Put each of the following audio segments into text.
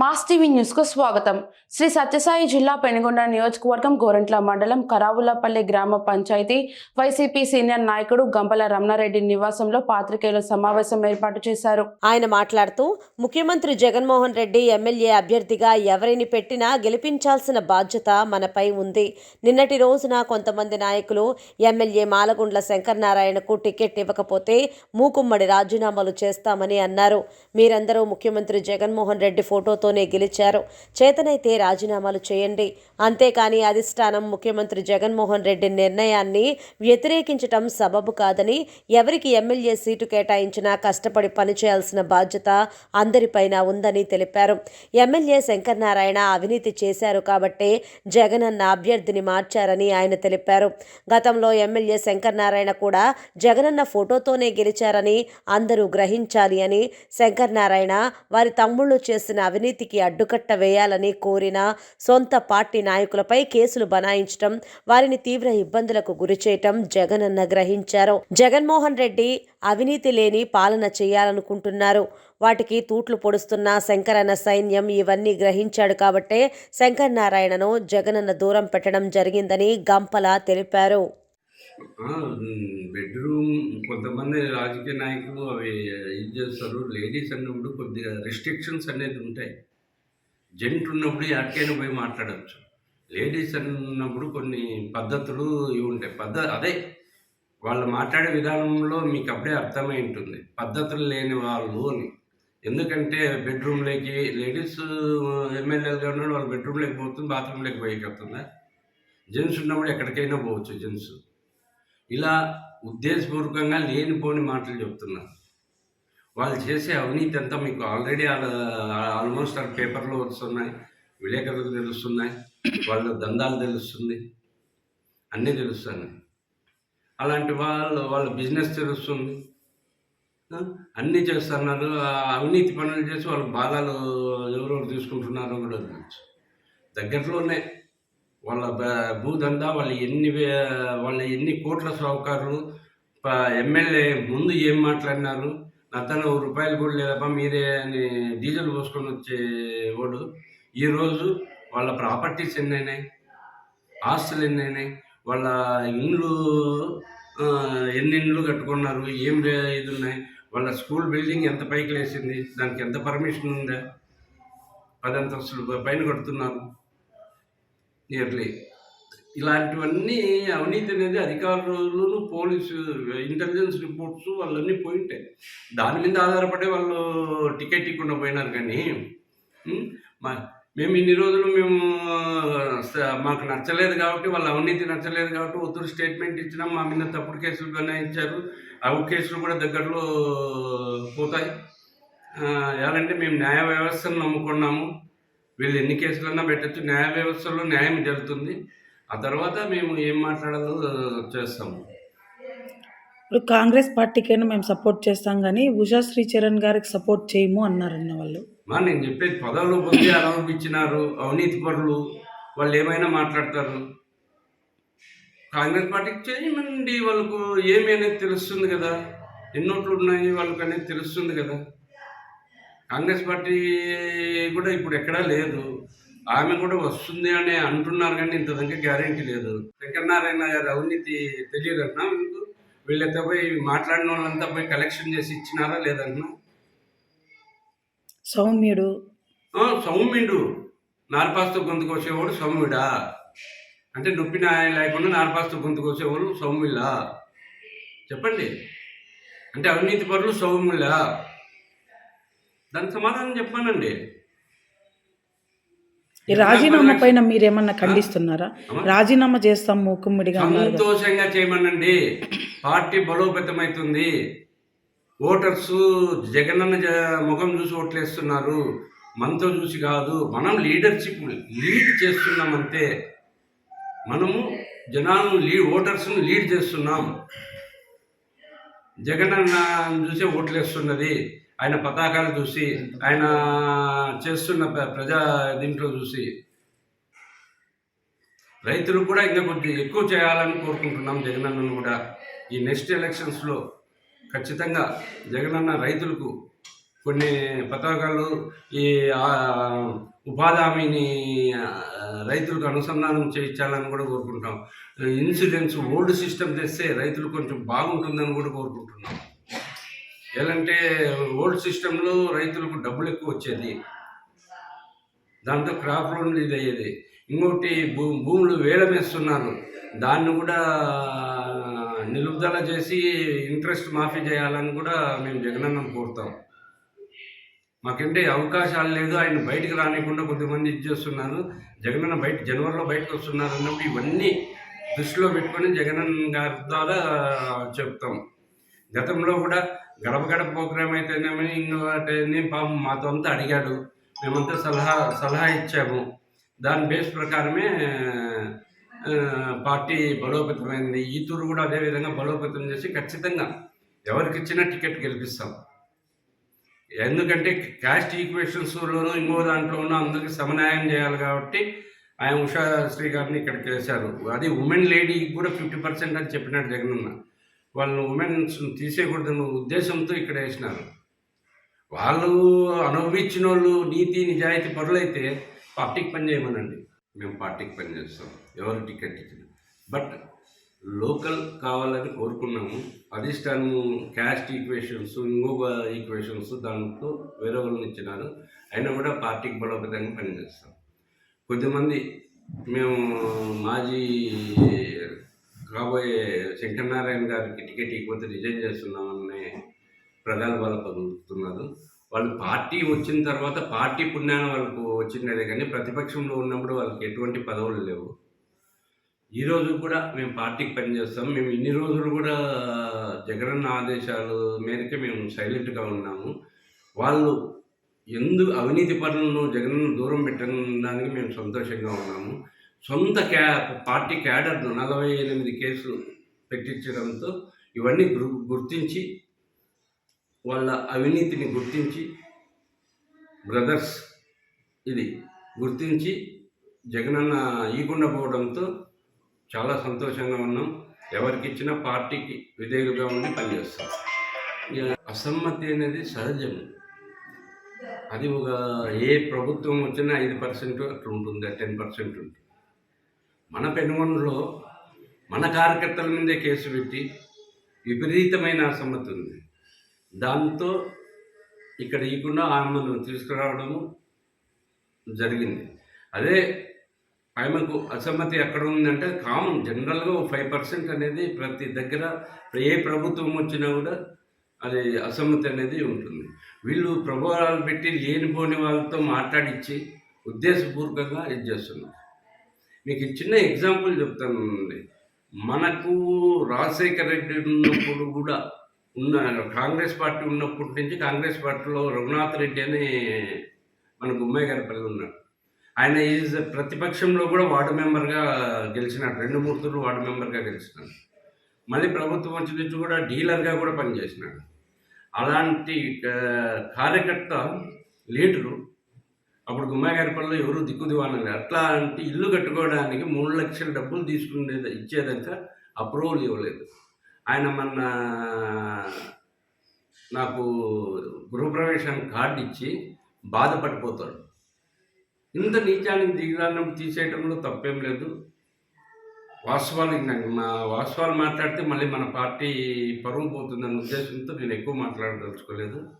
Mass TV న్యూస్కు స్వాగతం. శ్రీ సత్యసాయి జిల్లా పెనుగొండ నియోజకవర్గం గోరంట్ల మండలం కరావులపల్లి గ్రామ పంచాయతీ వైసీపీ సీనియర్ నాయకుడు గంపల రమణారెడ్డి నివాసంలో పాత్రికేయుల సమావేశం ఏర్పాటు చేశారు. ఆయన మాట్లాడుతూ ముఖ్యమంత్రి జగన్మోహన్ రెడ్డి ఎమ్మెల్యే అభ్యర్థిగా ఎవరిని పెట్టినా గెలిపించాల్సిన బాధ్యత మనపై ఉంది. నిన్నటి రోజున కొంతమంది నాయకులు ఎమ్మెల్యే మాలగుండ్ల శంకర్నారాయణకు టికెట్ ఇవ్వకపోతే మూకుమ్మడి రాజీనామాలు చేస్తామని అన్నారు. మీరందరూ ముఖ్యమంత్రి జగన్మోహన్ రెడ్డి ఫోటోతో ఫోటోతోనే గెలిచారు. చేతనైతే రాజీనామాలు చేయండి. అంతేకాని అధిష్టానం ముఖ్యమంత్రి జగన్మోహన్ రెడ్డి నిర్ణయాన్ని వ్యతిరేకించటం సబబు కాదని ఎవరికి ఎమ్మెల్యే సీటు కేటాయించినా కష్టపడి పనిచేయాల్సిన బాధ్యత అందరిపైన ఉందని తెలిపారు. ఎమ్మెల్యే శంకర్ నారాయణ అవినీతి చేశారు కాబట్టే జగనన్న అభ్యర్థిని మార్చారని ఆయన తెలిపారు. గతంలో ఎమ్మెల్యే శంకర్ నారాయణ కూడా జగనన్న ఫోటోతోనే గెలిచారని అందరూ గ్రహించాలి అని శంకర్ నారాయణ వారి తమ్ముళ్ళు చేసిన అవినీతి అవినీతికి అడ్డుకట్ట వేయాలని కోరిన సొంత పార్టీ నాయకులపై కేసులు బనాయించటం వారిని తీవ్ర ఇబ్బందులకు గురిచేయటం జగనన్న గ్రహించారు. జగన్మోహన్ రెడ్డి అవినీతి లేని పాలన చేయాలనుకుంటున్నారు. వాటికి తూట్లు పొడుస్తున్న శంకరన్న సైన్యం ఇవన్నీ గ్రహించాడు కాబట్టే శంకర్ నారాయణను జగనన్న దూరం పెట్టడం జరిగిందని గంపల తెలిపారు. బెడ్రూమ్ కొంతమంది రాజకీయ నాయకులు అవి ఇది చేస్తారు. లేడీస్ అన్నప్పుడు కొద్దిగా రిస్ట్రిక్షన్స్ అనేది ఉంటాయి. జెంట్ ఉన్నప్పుడు ఎక్కడికైనా పోయి మాట్లాడవచ్చు లేడీస్ అన్నప్పుడు కొన్ని పద్ధతులు ఇవి ఉంటాయి. పద్ధ అదే వాళ్ళు మాట్లాడే విధానంలో మీకు అప్పుడే అర్థమై ఉంటుంది. పద్ధతులు లేని వాళ్ళు అని. ఎందుకంటే బెడ్రూమ్లోకి లేడీస్ ఎమ్మెల్యేలుగా ఉన్నాడు వాళ్ళు బెడ్రూమ్లోకి పోతుంది బాత్రూంలోకి పోయి జెంట్స్ ఉన్నప్పుడు ఎక్కడికైనా పోవచ్చు జెంట్స్. ఇలా ఉద్దేశపూర్వకంగా లేనిపోని మాటలు చెప్తున్నారు. వాళ్ళు చేసే అవినీతి అంతా మీకు ఆల్రెడీ ఆల్మోస్ట్ ఆ పేపర్లో వస్తున్నాయి విలేకరులకు తెలుస్తున్నాయి వాళ్ళ దందాలు తెలుస్తుంది అన్నీ తెలుస్తున్నాయి. అలాంటి వాళ్ళు వాళ్ళ బిజినెస్ తెలుస్తుంది. అన్నీ చేస్తున్నారు. ఆ అవినీతి పనులు చేసి వాళ్ళ బాగాలు ఎవరెవరు తీసుకుంటున్నారో కూడా తెలుసు. దగ్గరలోనే వాళ్ళ భూదందా వాళ్ళు ఎన్ని వాళ్ళ ఎన్ని కోట్ల సౌకర్యాలు ఎమ్మెల్యే ముందు ఏం మాట్లాడినారు నా తన రూపాయలు కూడా లేదప్ప మీరే అని డీజిల్ పోసుకొని వచ్చే వాడు. ఈరోజు వాళ్ళ ప్రాపర్టీస్ ఎన్ని అయినాయి ఆస్తులు ఎన్ని అయినాయి వాళ్ళ ఇండ్లు ఎన్ని ఇండ్లు కట్టుకున్నారు? ఏం ఇది ఉన్నాయి వాళ్ళ స్కూల్ బిల్డింగ్ ఎంత పైకి లేచింది? దానికి ఎంత పర్మిషన్ ఉందా? పది అంతస్తులు పైన కడుతున్నారు. నియర్లీ. ఇలాంటివన్నీ అవినీతి అనేది అధికారులు పోలీసు ఇంటెలిజెన్స్ రిపోర్ట్స్ వాళ్ళన్నీ పోయింటాయి. దాని మీద ఆధారపడే వాళ్ళు టికెట్ ఇవ్వకుండా పోయినారు కానీ మా మేము ఇన్ని రోజులు మేము మాకు నచ్చలేదు కాబట్టి వాళ్ళ అవినీతి నచ్చలేదు కాబట్టి ఒత్తురు స్టేట్మెంట్ ఇచ్చినాం. మా మీద తప్పుడు కేసులు బనాయించారు అవుట్ కేసులు కూడా దగ్గరలో పోతాయి. ఎలాంటే మేము న్యాయ వ్యవస్థను నమ్ముకున్నాము. వీళ్ళు ఎన్ని కేసులన్నా పెట్టచ్చు. న్యాయ వ్యవస్థలో న్యాయం జరుగుతుంది. ఆ తర్వాత మేము ఏం మాట్లాడాలో చేస్తాము. ఇప్పుడు కాంగ్రెస్ పార్టీకైనా మేము సపోర్ట్ చేస్తాం కానీ ఉషా శ్రీచరణ్ గారికి సపోర్ట్ చేయము అన్నారన్న వాళ్ళు. మా నేను చెప్పేది పదవులు పొంది అనుభవించినారు అవినీతి పరులు వాళ్ళు ఏమైనా మాట్లాడతారు? కాంగ్రెస్ పార్టీకి చేయమండి వాళ్ళకు ఏమి అనేది తెలుస్తుంది కదా. ఎన్నోట్లు ఉన్నాయి వాళ్ళకి అనేది తెలుస్తుంది కదా. కాంగ్రెస్ పార్టీ కూడా ఇప్పుడు ఎక్కడా లేదు. ఆమె కూడా వస్తుంది అని అంటున్నారు కానీ ఇంత దగ్గర గ్యారంటీ లేదు. వెంకటనారాయణ గారి అవినీతి తెలియదన్నా మీకు వీళ్ళంతా పోయి మాట్లాడిన వాళ్ళంతా పోయి కలెక్షన్ చేసి ఇచ్చినారా లేదన్నా సౌమ్యుడు. సౌమ్యుడు. నార్పాస్తో గొంతు కోసేవాడు సౌమ్యుడా? అంటే నొప్పి నాయ లేకుండా నార్పాస్తో గొంతు కోసేవాడు సౌమ్యులా? చెప్పండి. అంటే అవినీతి పరులు సౌమ్యులా? దానికి సమాధానం చెప్పానండి ఈ రాజీనామా పైన మీరేమన్నా ఖండిస్తున్నారా? రాజీనామా చేస్తాం మూకుమ్మడిగా. సంతోషంగా చేయమనండి. పార్టీ బలోపేతమవుతుంది ఓటర్స్ జగనన్న ముఖం చూసి ఓట్లేస్తున్నారు. మనతో చూసి కాదు మనం లీడర్షిప్ లీడ్ చేస్తున్నాం అంతే మనము జనాలను లీడ్ ఓటర్స్ను లీడ్ చేస్తున్నాం. జగనన్న చూసే ఓట్లేస్తున్నది. ఆయన పతాకాలు చూసి ఆయన చేస్తున్న ప్ర- ప్రజా దీంట్లో చూసి రైతులు కూడా ఇంకా కొంచెం ఎక్కువ చేయాలని కోరుకుంటున్నాం జగనన్నను కూడా. ఈ నెక్స్ట్ ఎలక్షన్స్లో ఖచ్చితంగా జగనన్న రైతులకు కొన్ని పతాకాలు ఈ ఉపాధి హామీని రైతులకు అనుసంధానం చేయించాలని కూడా కోరుకుంటాం ఇన్సూరెన్స్ ఓల్డ్ సిస్టమ్ తెస్తే రైతులు కొంచెం బాగుంటుందని కూడా కోరుకుంటున్నాం. ఎలాంటే ఓల్డ్ సిస్టంలో రైతులకు డబ్బులు ఎక్కువ వచ్చేది. దాంతో క్రాప్ లోన్ ఇది అయ్యేది. ఇంకోటి భూ భూములు వేలమేస్తున్నారు. దాన్ని కూడా నిలుపుదల చేసి ఇంట్రెస్ట్ మాఫీ చేయాలని కూడా మేము జగనన్నం కోరుతాం. మాకంటే అవకాశాలు లేదు. ఆయన బయటకు రానికుండా కొద్దిమంది ఇది చేస్తున్నారు. జగనన్న బయట జనవరిలో బయటకు వస్తున్నారు అన్నప్పుడు ఇవన్నీ దృష్టిలో పెట్టుకొని జగనన్న గారి ద్వారా చెప్తాం. గతంలో కూడా గడప గడప ప్రోగ్రామ్ అయితేనేమని ఇంకోటి పాపం మాతో అంతా అడిగాడు. మేమంతా సలహా సలహా ఇచ్చాము. దాని బేస్ ప్రకారమే పార్టీ బలోపేతమైంది. ఈ తూరు కూడా అదే విధంగా బలోపేతం చేసి ఖచ్చితంగా ఎవరికిచ్చినా టికెట్ గెలిపిస్తాం. ఎందుకంటే క్యాస్ట్ ఈక్వేషన్స్లోనూ ఇంకో దాంట్లోనూ అందరికీ సమన్యాయం చేయాలి కాబట్టి ఆయన ఉషా శ్రీ గారిని ఇక్కడికి చేశారు అది ఉమెన్ లేడీకి కూడా ఫిఫ్టీ పర్సెంట్ అని చెప్పినాడు జగనన్న. వాళ్ళు ఉమెన్స్ తీసేయకూడదన్న ఉద్దేశంతో ఇక్కడ వేసినారు. వాళ్ళు అనుభవించిన వాళ్ళు నీతి నిజాయితీ పరులైతే పార్టీకి పని చేయమనండి. మేము పార్టీకి పని చేస్తాం. ఎవరు టికెట్ ఇచ్చిన. బట్ లోకల్ కావాలని కోరుకున్నాము. అధిష్టానము క్యాస్ట్ ఈక్వేషన్స్ ఇంకొక ఈక్వేషన్స్ దాంట్లో వేరే వాళ్ళని ఇచ్చినారు. అయినా కూడా పార్టీకి బలోపేతంగా పనిచేస్తాం కొద్దిమంది మేము మాజీ కాబోయే శంకరనారాయణ గారికి టికెట్ ఇవ్వకపోతే రిజైన్ చేస్తున్నామని ప్రగల్భాలు పలుకుతున్నారు వాళ్ళు పార్టీ వచ్చిన తర్వాత పార్టీ పుణ్యాన వాళ్ళకు వచ్చినదే కానీ ప్రతిపక్షంలో ఉన్నప్పుడు వాళ్ళకి ఎటువంటి పదవులు లేవు. ఈరోజు కూడా మేము పార్టీకి పనిచేస్తాం మేము ఇన్ని రోజులు కూడా జగనన్న ఆదేశాలు మేరకే మేము సైలెంట్గా ఉన్నాము. వాళ్ళు ఎందు అవినీతి పనులను జగనన్న దూరం పెట్టడానికి మేము సంతోషంగా ఉన్నాము. సొంత క్యా పార్టీ క్యాడర్ను నలభై ఎనిమిది కేసులు పెట్టించడంతో ఇవన్నీ గు గుర్తించి వాళ్ళ అవినీతిని గుర్తించి బ్రదర్స్ ఇది గుర్తించి జగనన్న ఈకుండా పోవడంతో చాలా సంతోషంగా ఉన్నాం. ఎవరికిచ్చినా పార్టీకి విధేయులుగా ఉండి పనిచేస్తాం. అసమ్మతి అనేది సహజం. అది ఒక ఏ ప్రభుత్వం వచ్చినా ఐదు పర్సెంట్ అట్లా ఉంటుంది టెన్ పర్సెంట్ ఉంటుంది. మన పెనుగొండలో మన కార్యకర్తల మీదే కేసు పెట్టి విపరీతమైన అసమ్మతి ఉంది. దాంతో ఇక్కడ ఇవ్వకుండా ఆమెను తీసుకురావడము జరిగింది. అదే ఆమెకు అసమ్మతి ఎక్కడ ఉందంటే కామన్ జనరల్గా ఫైవ్ పర్సెంట్ అనేది ప్రతి దగ్గర ఏ ప్రభుత్వం వచ్చినా కూడా అది అసమ్మతి అనేది ఉంటుంది. వీళ్ళు ప్రభావాలు పెట్టి లేనిపోని వాళ్ళతో మాట్లాడించి ఉద్దేశపూర్వకంగా ఇది చేస్తున్నారు. మీకు చిన్న ఎగ్జాంపుల్ చెప్తానండి మనకు రాజశేఖర రెడ్డి ఉన్నప్పుడు కూడా ఉన్న కాంగ్రెస్ పార్టీ ఉన్నప్పటి నుంచి కాంగ్రెస్ పార్టీలో రఘునాథ్ రెడ్డి అని మన గుమ్మయ్య గారి పిల్లలు ఉన్నాడు ఆయన ఈజ్ ప్రతిపక్షంలో కూడా వార్డు మెంబర్గా గెలిచినాడు. రెండు మూర్తులు వార్డు మెంబర్గా గెలిచినాడు. మళ్ళీ ప్రభుత్వం వచ్చి నుంచి కూడా డీలర్గా కూడా పనిచేసినాడు. అలాంటి కార్యకర్త లీడరు అప్పుడు గుమ్మాగారిపల్లిలో ఎవరు దిక్కు అట్లా అట్లాంటి ఇల్లు కట్టుకోవడానికి మూడు లక్షల డబ్బులు తీసుకునేది ఇచ్చేదంతా అప్రూవల్ ఇవ్వలేదు. ఆయన మొన్న నాకు గృహప్రవేశానికి కార్డు ఇచ్చి బాధపడిపోతాడు. ఇంత నీచానికి దిగడానికి తీసేయడంలో తప్పేం లేదు. వాస్తవాలు మా వాస్తవాలు మాట్లాడితే మళ్ళీ మన పార్టీ పరువు పోతుందన్న ఉద్దేశంతో నేను ఎక్కువ మాట్లాడదలుచుకోలేదు.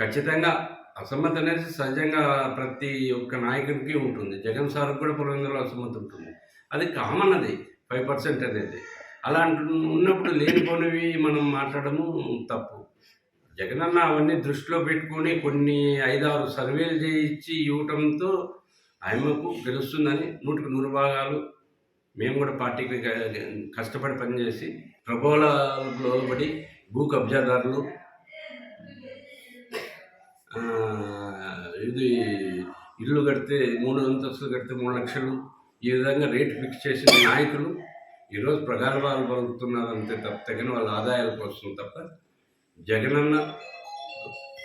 ఖచ్చితంగా అసమ్మతి అనేది సహజంగా ప్రతి ఒక్క నాయకుడికి ఉంటుంది. జగన్ సార్కి కూడా పురంధరలో అసమ్మతి ఉంటుంది. అది కామన్ అది ఫైవ్ పర్సెంట్ అనేది. అలాంటి ఉన్నప్పుడు లేనిపోనివి మనం మాట్లాడము తప్పు. జగన్ అన్న అవన్నీ దృష్టిలో పెట్టుకొని కొన్ని ఐదారు సర్వేలు చేయించి ఇవ్వటంతో ఆయనకు గెలుస్తుందని నూటికి నూరు భాగాలు మేము కూడా పార్టీకి కష్టపడి పనిచేసి ప్రభోలకు లోబడి భూ కబ్జాదారులు ఇది ఇల్లు కడితే మూడు అంతస్తులు కడితే మూడు లక్షలు ఈ విధంగా రేటు ఫిక్స్ చేసిన నాయకులు ఈరోజు ప్రగల్భాలు పలుకుతున్నారు అంతే తప్ప తగిన వాళ్ళ ఆదాయాల కోసం తప్ప జగనన్న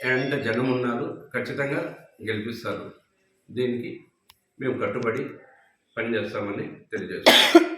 అండ్ జనం ఉన్నారు ఖచ్చితంగా గెలిపిస్తారు. దీనికి మేము కట్టుబడి పనిచేస్తామని తెలియజేస్తాం